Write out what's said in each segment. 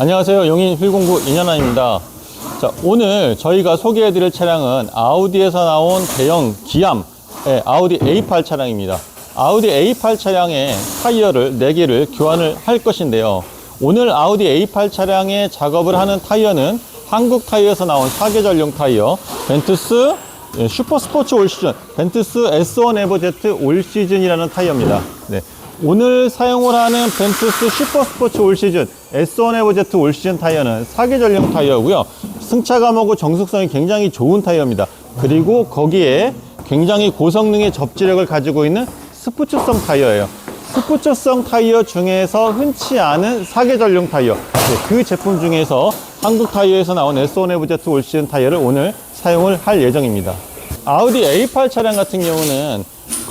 안녕하세요. 용인 휠공구 이년환입니다. 자, 오늘 저희가 소개해드릴 차량은 아우디에서 나온 대형 기암 예, 아우디 A8 차량입니다. 아우디 A8 차량의 타이어를 4개를 교환을 할 것인데요. 오늘 아우디 A8 차량의 작업을 하는 타이어는 한국 타이어에서 나온 사계절용 타이어 벤투스 예, 슈퍼 스포츠 올 시즌 벤투스 S1 에버 Z 올 시즌이라는 타이어입니다. 네. 오늘 사용을 하는 벤투스 슈퍼 스포츠 올 시즌 S1 에버 Z 올 시즌 타이어는 사계절용 타이어고요. 승차감하고 정숙성이 굉장히 좋은 타이어입니다. 그리고 거기에 굉장히 고성능의 접지력을 가지고 있는 스포츠성 타이어예요. 스포츠성 타이어 중에서 흔치 않은 사계절용 타이어. 네, 그 제품 중에서 한국 타이어에서 나온 S1 에버 Z 올 시즌 타이어를 오늘 사용을 할 예정입니다. 아우디 A8 차량 같은 경우는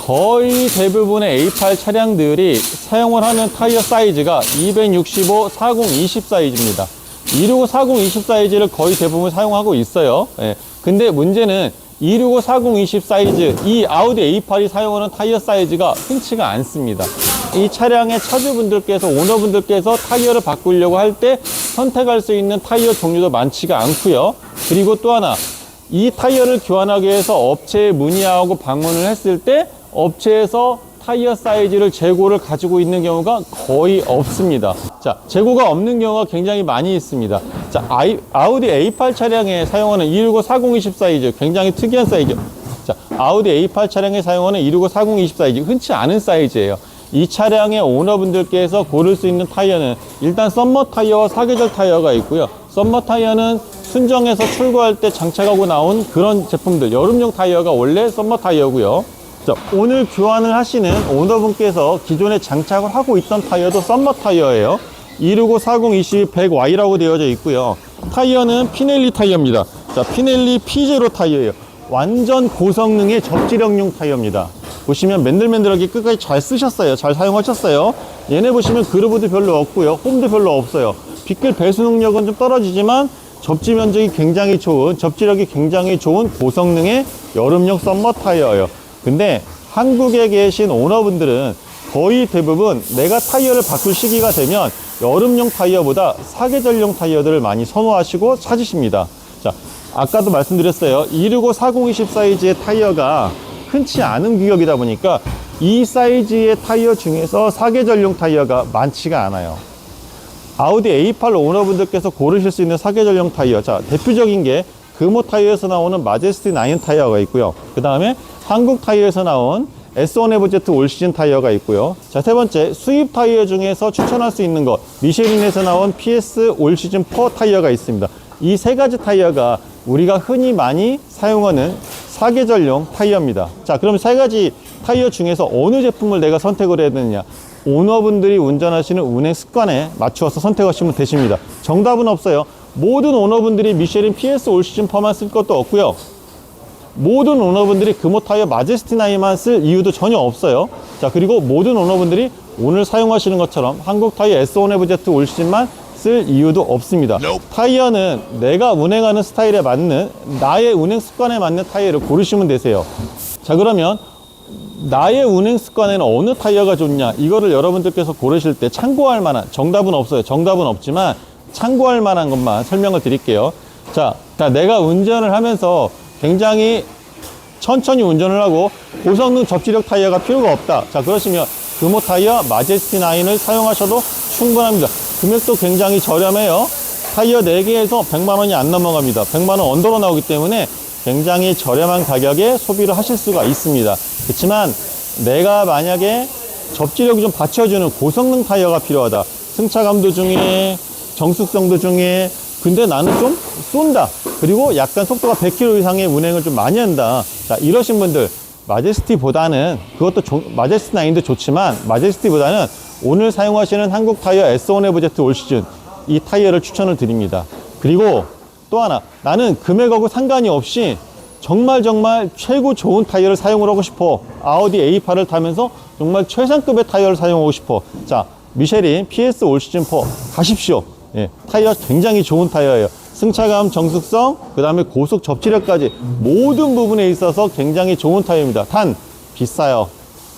거의 대부분의 A8 차량들이 사용을 하는 타이어 사이즈가 265, 40, 20 사이즈입니다. 265, 40, 20 사이즈를 거의 대부분 사용하고 있어요. 예. 근데 문제는 265, 40, 20 사이즈, 이 아우디 A8이 사용하는 타이어 사이즈가 흔치가 않습니다. 이 차량의 차주분들께서, 오너분들께서 타이어를 바꾸려고 할 때 선택할 수 있는 타이어 종류도 많지가 않고요. 그리고 또 하나, 이 타이어를 교환하기 위해서 업체에 문의하고 방문을 했을 때 업체에서 타이어 사이즈를 재고를 가지고 있는 경우가 거의 없습니다. 자, 재고가 없는 경우가 굉장히 많이 있습니다. 자, 아이, 아우디 A8 차량에 사용하는 265 40 20 사이즈 굉장히 특이한 사이즈. 자, 아우디 A8 차량에 사용하는 265 40 20 사이즈 흔치 않은 사이즈예요. 이 차량의 오너분들께서 고를 수 있는 타이어는 일단 썸머 타이어와 사계절 타이어가 있고요. 썸머 타이어는 순정에서 출고할 때 장착하고 나온 그런 제품들 여름용 타이어가 원래 썸머 타이어고요. 자, 오늘 교환을 하시는 오너분께서 기존에 장착을 하고 있던 타이어도 썸머 타이어예요. 265 40 20 100Y라고 되어져 있고요. 타이어는 피넬리 타이어입니다. 자, 피넬리 P0 타이어예요. 완전 고성능의 접지력용 타이어입니다. 보시면 맨들맨들하게 끝까지 잘 쓰셨어요. 잘 사용하셨어요. 얘네 보시면 그루브도 별로 없고요. 홈도 별로 없어요. 빗길 배수 능력은 좀 떨어지지만 접지 면적이 굉장히 좋은, 접지력이 굉장히 좋은 고성능의 여름용 썸머 타이어예요. 근데 한국에 계신 오너분들은 거의 대부분 내가 타이어를 바꿀 시기가 되면 여름용 타이어보다 사계절용 타이어들을 많이 선호하시고 찾으십니다. 자, 아까도 말씀드렸어요. 265 40 20 사이즈의 타이어가 흔치 않은 규격이다 보니까 이 사이즈의 타이어 중에서 사계절용 타이어가 많지가 않아요. 아우디 A8 오너분들께서 고르실 수 있는 사계절용 타이어. 자, 대표적인 게 금호 타이어에서 나오는 마제스티 9 타이어가 있고요. 그 다음에 한국 타이어에서 나온 S1 에버 Z 올 시즌 타이어가 있고요. 자, 세 번째, 수입 타이어 중에서 추천할 수 있는 것. 미쉐린에서 나온 PS 올 시즌 4 타이어가 있습니다. 이 세 가지 타이어가 우리가 흔히 많이 사용하는 사계절용 타이어입니다. 자, 그럼 세 가지 타이어 중에서 어느 제품을 내가 선택을 해야 되느냐? 오너분들이 운전하시는 운행 습관에 맞추어서 선택하시면 되십니다. 정답은 없어요. 모든 오너분들이 미쉐린 PS 올 시즌 4만 쓸 것도 없고요. 모든 오너분들이 금호 타이어 마제스티 나이만 쓸 이유도 전혀 없어요. 자, 그리고 모든 오너분들이 오늘 사용하시는 것처럼 한국 타이어 S1 에브 Z 올 시즌만 쓸 이유도 없습니다. 타이어는 내가 운행하는 스타일에 맞는 나의 운행 습관에 맞는 타이어를 고르시면 되세요. 자, 그러면 나의 운행 습관에는 어느 타이어가 좋냐 이거를 여러분들께서 고르실 때 참고할 만한 정답은 없어요 정답은 없지만 참고할 만한 것만 설명을 드릴게요 자, 자 내가 운전을 하면서 굉장히 천천히 운전을 하고 고성능 접지력 타이어가 필요가 없다 자 그러시면 금호 타이어 마제스티 9을 사용하셔도 충분합니다 금액도 굉장히 저렴해요 타이어 4개에서 100만 원이 안 넘어갑니다 100만 원 언더로 나오기 때문에 굉장히 저렴한 가격에 소비를 하실 수가 있습니다. 그렇지만 내가 만약에 접지력이 좀 받쳐주는 고성능 타이어가 필요하다. 승차감도 중요해, 정숙성도 중요해. 근데 나는 좀 쏜다. 그리고 약간 속도가 100km 이상의 운행을 좀 많이 한다. 자, 이러신 분들 마제스티보다는 그것도 조, 마제스티 9도 좋지만 마제스티보다는 오늘 사용하시는 한국 타이어 S1 에브 Z 올 시즌 이 타이어를 추천을 드립니다. 그리고 또 하나 나는 금액하고 상관이 없이 정말 정말 최고 좋은 타이어를 사용을 하고 싶어 아우디 A8을 타면서 정말 최상급의 타이어를 사용하고 싶어 자 미쉐린 PS 올 시즌 4 가십시오 예, 타이어 굉장히 좋은 타이어예요 승차감 정숙성 그 다음에 고속 접지력까지 모든 부분에 있어서 굉장히 좋은 타이어입니다 단 비싸요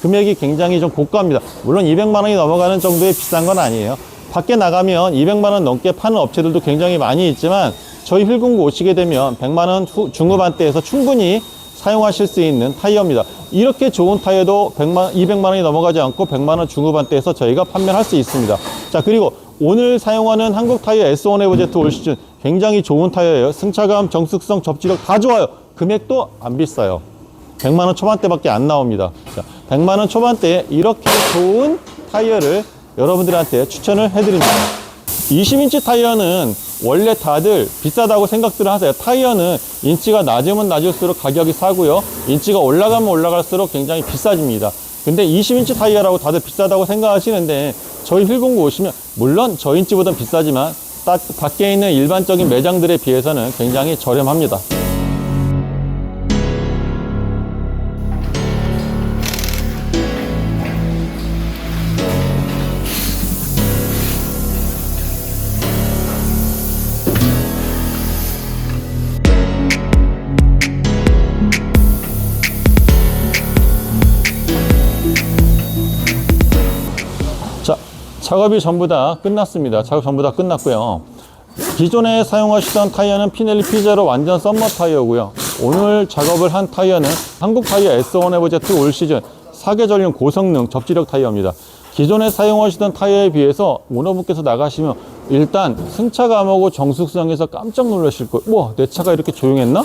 금액이 굉장히 좀 고가입니다 물론 200만 원이 넘어가는 정도의 비싼 건 아니에요 밖에 나가면 200만 원 넘게 파는 업체들도 굉장히 많이 있지만 저희 휠공구 오시게 되면 100만 원 후- 중후반대에서 충분히 사용하실 수 있는 타이어입니다. 이렇게 좋은 타이어도 100만, 200만 원이 넘어가지 않고 100만 원 중후반대에서 저희가 판매를 할수 있습니다. 자, 그리고 오늘 사용하는 한국 타이어 S1 에버제트 올 시즌 굉장히 좋은 타이어예요. 승차감, 정숙성, 접지력 다 좋아요. 금액도 안 비싸요. 100만 원 초반대밖에 안 나옵니다. 자, 100만 원 초반대에 이렇게 좋은 타이어를 여러분들한테 추천을 해드립니다. 20인치 타이어는 원래 다들 비싸다고 생각들을 하세요. 타이어는 인치가 낮으면 낮을수록 가격이 싸고요. 인치가 올라가면 올라갈수록 굉장히 비싸집니다. 근데 20인치 타이어라고 다들 비싸다고 생각하시는데 저희 휠공구 오시면 물론 저 인치보다 비싸지만 딱 밖에 있는 일반적인 매장들에 비해서는 굉장히 저렴합니다. 작업이 전부 다 끝났습니다. 작업 전부 다 끝났고요. 기존에 사용하시던 타이어는 피넬리 피제로 완전 썸머 타이어고요. 오늘 작업을 한 타이어는 한국 타이어 S1 에버제트 올 시즌 4계절용 고성능 접지력 타이어입니다. 기존에 사용하시던 타이어에 비해서 오너분께서 나가시면 일단 승차감하고 정숙성에서 깜짝 놀라실 거예요. 우와, 내 차가 이렇게 조용했나?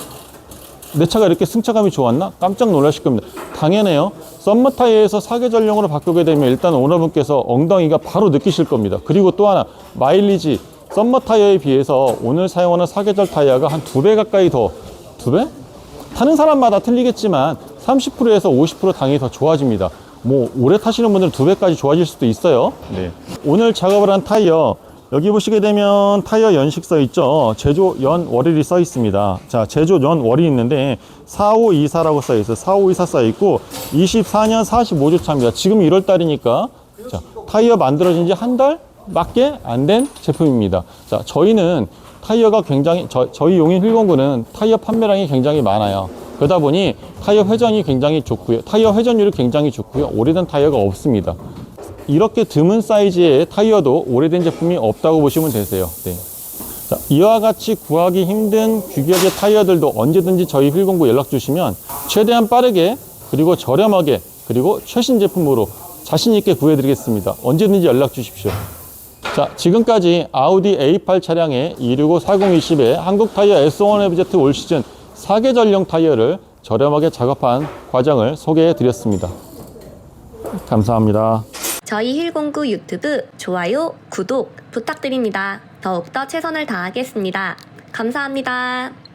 내 차가 이렇게 승차감이 좋았나? 깜짝 놀라실 겁니다. 당연해요. 썸머 타이어에서 사계절용으로 바꾸게 되면 일단 오너분께서 엉덩이가 바로 느끼실 겁니다. 그리고 또 하나 마일리지 썸머 타이어에 비해서 오늘 사용하는 사계절 타이어가 한 두 배 가까이 더 두 배? 타는 사람마다 틀리겠지만 30%에서 50% 당연히 더 좋아집니다. 뭐 오래 타시는 분들은 두 배까지 좋아질 수도 있어요. 네. 오늘 작업을 한 타이어 여기 보시게 되면 타이어 연식 써 있죠. 제조 연 월일이 써 있습니다. 자, 제조 연 월이 있는데 4524라고 써 있어요. 4524 써 있고 24년 45주 차입니다. 지금 1월 달이니까 자, 타이어 만들어진 지 한 달 밖에 안 된 제품입니다. 자, 저희는 타이어가 굉장히 저, 저희 용인 휠공구는 타이어 판매량이 굉장히 많아요. 그러다 보니 타이어 회전이 굉장히 좋고요. 타이어 회전율이 굉장히 좋고요. 오래된 타이어가 없습니다. 이렇게 드문 사이즈의 타이어도 오래된 제품이 없다고 보시면 되세요. 네. 자, 이와 같이 구하기 힘든 규격의 타이어들도 언제든지 저희 휠공구 연락 주시면 최대한 빠르게 그리고 저렴하게 그리고 최신 제품으로 자신 있게 구해드리겠습니다. 언제든지 연락 주십시오. 자, 지금까지 아우디 A8 차량의 265 4020의 한국 타이어 S1 에브제트 올 시즌 4계절용 타이어를 저렴하게 작업한 과정을 소개해 드렸습니다. 감사합니다. 저희 힐공구 유튜브 좋아요, 구독 부탁드립니다. 더욱더 최선을 다하겠습니다. 감사합니다.